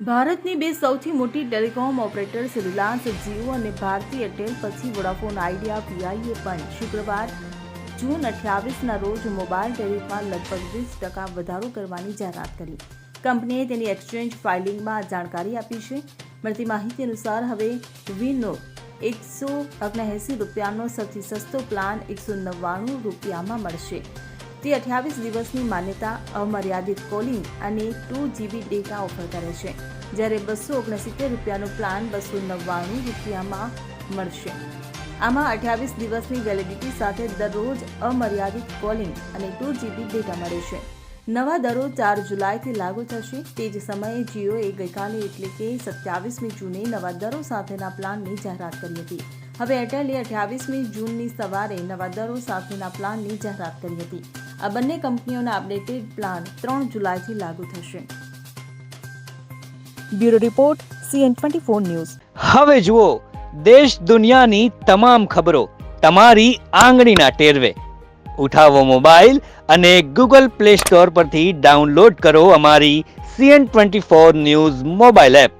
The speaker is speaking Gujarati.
ભારતની બે સૌથી મોટી ટેલિકોમ ઓપરેટર્સ રિલાયન્સ જીઓ અને ભારતી એરટેલ પછી વોડાફોન આઈડિયા વીઆઈએ પણ શુક્રવાર જૂન અઠ્યાવીસના રોજ મોબાઈલ ટેરિફમાં લગભગ વીસ ટકા વધારો કરવાની જાહેરાત કરી. કંપનીએ તેની એક્સચેન્જ ફાઇલિંગમાં જાણકારી આપી છે. મળતી માહિતી અનુસાર હવે વીનો એકસો ઓગણએંસી રૂપિયાનો સૌથી સસ્તો પ્લાન એકસો નવ્વાણું રૂપિયામાં મળશે. તે અઠ્યાવીસ દિવસની માન્યતા અમર્યાદિત કોલિંગ અને ટુ જીબી ડેટા ઓફર કરે છે. જ્યારે બસો ઓગણસિત્તેર રૂપિયાનો પ્લાન બસો નવ્વાણું રૂપિયામાં મળશે. આમાં અઠ્યાવીસ દિવસની વેલિડિટી સાથે દરરોજ અમર્યાદિત કોલિંગ અને ટુ જીબી ડેટા મળે છે. નવા દરો ચાર જુલાઈથી લાગુ થશે. તે જ સમયે જીઓએ ગઈકાલે એટલે કે સત્યાવીસમી જૂને નવા દરો સાથેના પ્લાનની જાહેરાત કરી હતી. હવે એરટેલે અઠ્યાવીસમી જૂનની સવારે નવા દરો સાથેના પ્લાનની જાહેરાત કરી હતી. આ બંને કંપનીઓના અપડેટેડ પ્લાન ત્રણ જુલાઈથી લાગુ થશે. Bureau report, CN twenty four news. હવે જુઓ, દેશ દુનિયાની તમામ ખબરો તમારી આંગળીના ટેરવે. ઉઠાવો મોબાઈલ અને ગૂગલ પ્લે સ્ટોર પરથી ડાઉનલોડ કરો અમારી CN twenty four news mobile app.